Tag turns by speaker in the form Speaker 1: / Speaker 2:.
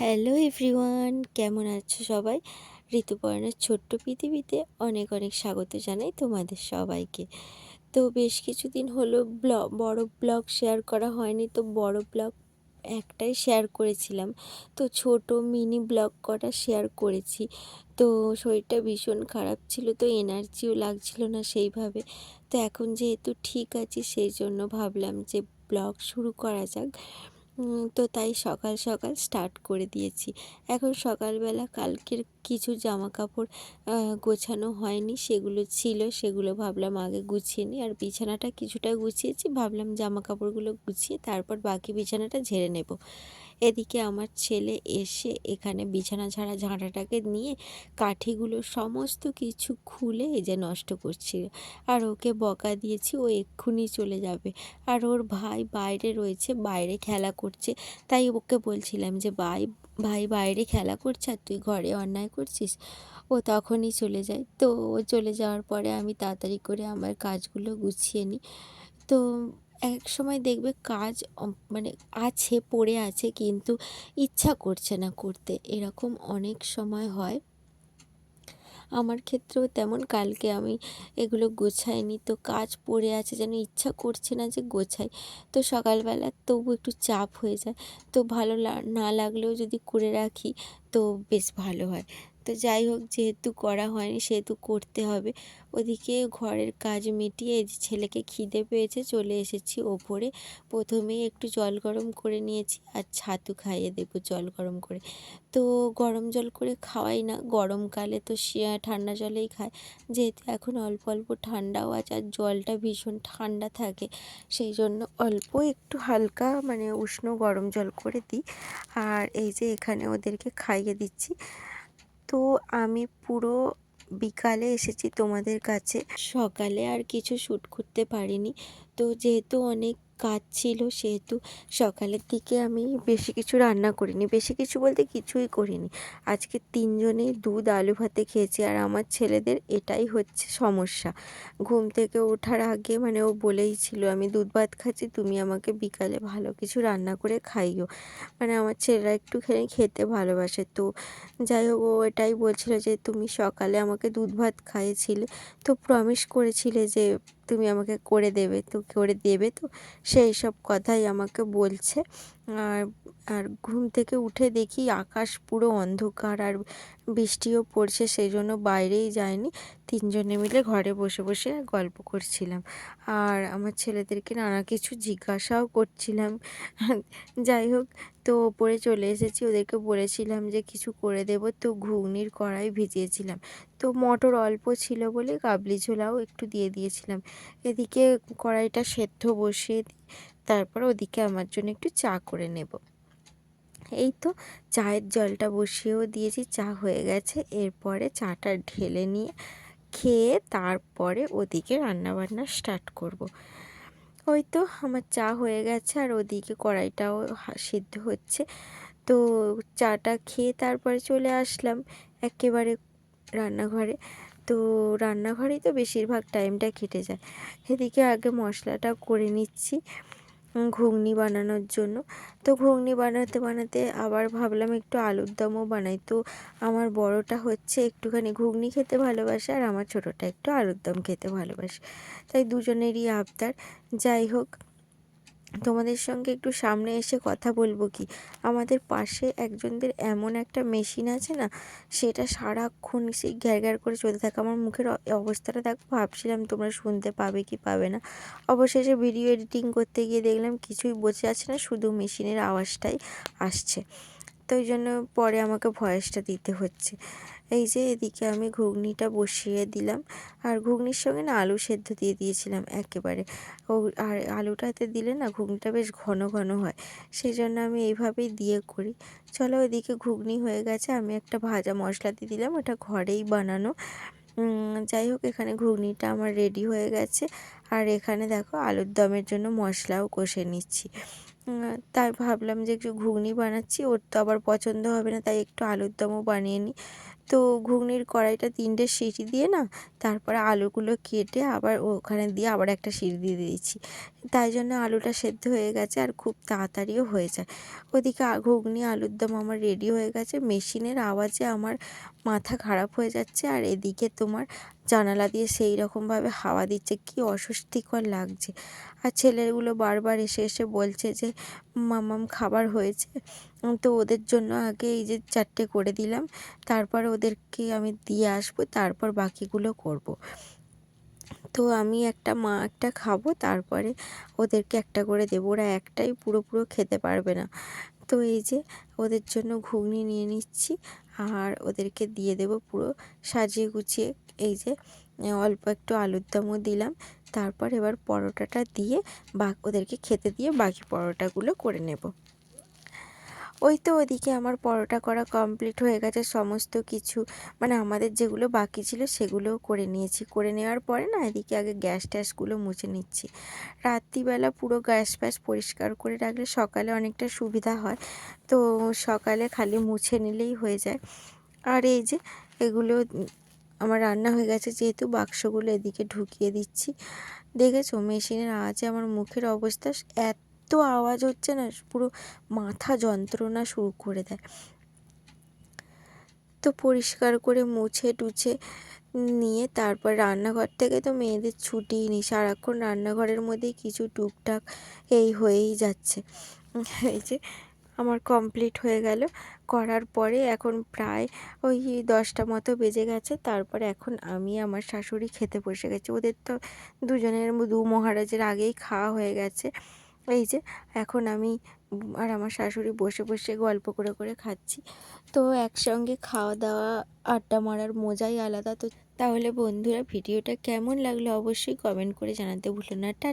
Speaker 1: Hello everyone, কেমন আছো সবাই? ঋতুপর্ণের ছোট্ট পৃথিবীতে অনেক অনেক স্বাগত জানাই তোমাদের সবাইকে। তো বেশ কিছুদিন হলো ব্লগ, বড় ব্লগ শেয়ার করা হয়নি, তো বড় ব্লগ একটাই শেয়ার করেছিলাম। তো ছোট মিনি ব্লগ কটা শেয়ার করেছি। তো শরীরটা ভীষণ খারাপ ছিল, তো এনার্জিও লাগছিল না সেইভাবে। তো এখন যেহেতু ঠিক আছি, সেই জন্য ভাবলাম যে ব্লগ শুরু করা যাক। তো তাই সকাল সকাল স্টার্ট করে দিয়েছি। এখন সকালবেলা কালকের কিছু জামা কাপড় গোছানো হয়নি, সেগুলো ছিল, সেগুলো ভাবলাম আগে গুছিয়ে নিই। আর বিছানাটা কিছুটা গুছিয়েছি, ভাবলাম জামা কাপড়গুলো গুছিয়ে তারপর বাকি বিছানাটা ঝেড়ে নেব। এদিকে আমার ছেলে এসে এখানে বিছানা ঝাড়া ঝাঁটাটাকে নিয়ে কাঠিগুলো সমস্ত কিছু খুলে যে নষ্ট করছিল। আর ওকে বকা দিয়েছি, ও এক্ষুনি চলে যাবে। আর ওর ভাই বাইরে রয়েছে, বাইরে খেলা করছে। তাই ওকে বলছিলাম যে, ভাই ভাই বাইরে খেলা করছে আর তুই ঘরে অন্যায় করছিস? ও তখনই চলে যায়। তো ও চলে যাওয়ার পরে আমি তাড়াতাড়ি করে আমার কাজগুলো গুছিয়ে নিই। তো এক সময় দেখবে কাজ মানে আছে, পড়ে আছে, কিন্তু ইচ্ছা করছে না করতে। এরকম অনেক সময় হয়। আমার ক্ষেত্রেও তেমন, কালকে আমি এগুলো গোছাইনি, তো কাজ পড়ে আছে, যেন ইচ্ছা করছে না যে গোছাই। তো সকালবেলা তবু একটু চাপ হয়ে যায়। তো ভালো না লাগলেও যদি করে রাখি, তো বেশ ভালো হয়। তো যাই হোক, যেহেতু করা হয়নি সেহেতু করতে হবে। ওদিকে ঘরের কাজ মিটিয়ে ছেলেকে খিদে পেয়েছে, চলে এসেছি ওপরে। প্রথমেই একটু জল গরম করে নিয়েছি আর ছাতু খাইয়ে দেবো জল গরম করে। তো গরম জল করে খাওয়াই না, গরমকালে তো সে ঠান্ডা জলেই খায়। যেহেতু এখন অল্প অল্প ঠান্ডাও আছে আর জলটা ভীষণ ঠান্ডা থাকে, সেই জন্য অল্প একটু হালকা মানে উষ্ণ গরম জল করে দিই। আর এই যে এখানে ওদেরকে খাইয়ে দিচ্ছি। তো আমি পুরো বিকালে এসেছি তোমাদের কাছে। সকালে আর কিছু শ্যুট করতে পারিনি। তো যেহেতু অনেক কাজ ছিল সেহেতু সকালের দিকে আমি বেশি কিছু রান্না করিনি। বেশি কিছু বলতে কিছুই করিনি। আজকে তিনজনেই দুধ, আলু ভাতে খেয়েছি আর আমার ছেলেদের এটাই হচ্ছে সমস্যা। ঘুম থেকে ওঠার আগে মানে ও বলেই ছিল আমি দুধ, ভাত খাচ্ছি, তুমি আমাকে বিকালে ভালো কিছু রান্না করে খাইও। মানে আমার ছেলেরা একটুখানি খেতে ভালোবাসে। তো যাই হোক, ও এটাই বলছিল যে, তুমি সকালে আমাকে দুধ, ভাত খাইয়েছিলে, তো প্রমিস করেছিলে যে, তুমি আমাকে করে দেবে। তো করে দেবে তো সেই সব কথাই আমাকে বলছে। আর আর ঘুম থেকে উঠে দেখি আকাশ পুরো অন্ধকার আর বৃষ্টিও পড়ছে সেই জন্য বাইরেই যায়নি তিনজনে মিলে ঘরে বসে বসে গল্প করছিলাম। আর আমার ছেলেদেরকে নানা কিছু জিজ্ঞাসাও করছিলাম। যাই হোক, তো ওপরে চলে এসেছি। ওদেরকে বলেছিলাম যে কিছু করে দেব, তো ঘুগনির কড়াই ভিজিয়েছিলাম। তো মটর অল্প ছিল বলে কাবলি ছোলাও একটু দিয়ে দিয়েছিলাম। এদিকে কড়াইটা সেদ্ধ বসিয়ে তারপর ওদিকে আমার জন্য একটু চা করে নেব। এই তো চায়ের জলটা বসিয়েও দিয়েছি, চা হয়ে গেছে। এরপরে চাটা ঢেলে নিয়ে খেয়ে তারপরে ওদিকে রান্নাবান্না স্টার্ট করব। ওই তো আমার চা হয়ে গেছে আর ওদিকে কড়াইটাও সিদ্ধ হচ্ছে। তো চাটা খেয়ে তারপরে চলে আসলাম একেবারে রান্নাঘরে। তো রান্নাঘরেই তো বেশিরভাগ টাইমটা কেটে যায়। এদিকে আগে মশলাটা করে নিচ্ছি। ঘুগনি বানানোর জন্য। তো ঘুগনি বানাতে বানাতে আবার ভাবলাম একটু আলুর দমও বানাই। তো আমার বড়টা হচ্ছে একটুখানি ঘুগনি খেতে ভালোবাসে আর আমার ছোটোটা একটু আলুর দম খেতে ভালোবাসে। তাই দুজনেরই আবদার। যাই হোক তোমাদের সঙ্গে একটু সামনে এসে কথা বলব কি? আমাদের পাশে একজনদের এমন একটা মেশিন আছে না, সেটা সারাক্ষণ সেই ঘ্যার ঘ্যার করে চলতে থাকে। আমার মুখের অবস্থাটা দেখো, ভাবছিলাম তোমরা শুনতে পাবে কি পাবে না। অবশেষে ভিডিও এডিটিং করতে গিয়ে দেখলাম কিছুই বোঝা যাচ্ছে না, শুধু মেশিনের আওয়াজটাই আসছে। তো ওই জন্য পরে আমাকে ভয়েসটা দিতে হচ্ছে। এই যে এদিকে আমি ঘুগনিটা বসিয়ে দিলাম আর ঘুগনির সঙ্গে না আলু সেদ্ধ দিয়ে দিয়েছিলাম একেবারে। ও আর আলুটাতে দিলে না ঘুগনিটা বেশ ঘন ঘন হয় সেই জন্য আমি এইভাবেই দিয়ে করি। চলো ওইদিকে ঘুগনি হয়ে গেছে, আমি একটা ভাজা মশলা দিয়ে দিলাম, ওটা ঘরেই বানানো। যাই হোক, এখানে ঘুগনিটা আমার রেডি হয়ে গেছে। আর এখানে দেখো আলুর দমের জন্য মশলাও কষে নিচ্ছি। তাই ভাবলাম যে একটু ঘুগনি বানাচ্ছি, ওর তো আবার পছন্দ হবে না, তাই একটু আলুর দমও বানিয়ে নিই। তো ঘুগনির কড়াইটা তিনটে সিটি দিয়ে না, তারপরে আলুগুলো কেটে আবার ওখানে দিয়ে আবার একটা সিটি দিয়ে দিয়েছি। তাই জন্য আলুটা সেদ্ধ হয়ে গেছে আর খুব তাড়াতাড়িও হয়ে যায়। ওদিকে ঘুগনি, আলুর দম আমার রেডি হয়ে গেছে। মেশিনের আওয়াজে আমার মাথা খারাপ হয়ে যাচ্ছে আর এদিকে তোমার জানালা দিয়ে সেই রকমভাবে হাওয়া দিচ্ছে। কি অস্বস্তিকর লাগছে। আর ছেলেগুলো বারবার এসে এসে বলছে যে, মামাম, খাবার হয়েছে? তো ওদের জন্য আগে এই যে চারটে করে দিলাম। তারপর ওদেরকে আমি দিয়ে আসব, তারপর বাকিগুলো করব। তো আমি একটা মা একটা খাব, তারপরে ওদেরকে একটা করে দেবো। ওরা একটাই পুরো পুরো খেতে পারবে না। তো এই যে ওদের জন্য ঘুগনি নিয়ে নিচ্ছি আর ওদেরকে দিয়ে দেব পুরো সাজিয়ে গুছিয়ে। এই যে অল্প একটু আলুর দমও দিলাম। তারপর এবার পরোটাটা দিয়ে বা, ওদেরকে খেতে দিয়ে বাকি পরোটাগুলো করে নেব। ওই তো ওদিকে আমার পরোটা করা কমপ্লিট হয়ে গেছে, সমস্ত কিছু। মানে আমাদের যেগুলো বাকি ছিল সেগুলোও করে নিয়েছি। করে নেওয়ার পরে না এদিকে আগে গ্যাস ট্যাসগুলো মুছে নিচ্ছি। রাত্রিবেলা পুরো গ্যাস ফ্যাস পরিষ্কার করে রাখলে সকালে অনেকটা সুবিধা হয়। তো সকালে খালি মুছে নিলেই হয়ে যায়। আর এই যে এগুলো আমার রান্না হয়ে গেছে যেহেতু বাক্সগুলো এদিকে ঢুকিয়ে দিচ্ছি। দেখেছ মেশিনের আওয়াজে আমার মুখের অবস্থা এত এত আওয়াজ হচ্ছে না, পুরো মাথা যন্ত্রণা শুরু করে দেয়। তো পরিষ্কার করে মুছে টুছে নিয়ে তারপর রান্নাঘর থেকে তো মেয়েদের ছুটি নি সারাক্ষণ রান্নাঘরের মধ্যেই কিছু টুকটাক এই হয়েই যাচ্ছে। এই যে আমার কমপ্লিট হয়ে গেল, করার পরে এখন প্রায় ওই দশটা মতো বেজে গেছে, তারপরে এখন আমি আমার শাশুড়ি খেতে বসে গেছি। ওদের তো দুজনের দু মহারাজের আগেই খাওয়া হয়ে গেছে। এই যে, এখন আমি আর আমার শাশুড়ি বসে বসে গল্প করে করে খাচ্ছি। তো একসঙ্গে খাওয়া দাওয়া, আড্ডা মারার মজাই আলাদা। তো তাহলে বন্ধুরা, ভিডিওটা কেমন লাগল অবশ্যই কমেন্ট করে জানাতে ভুলো না। টা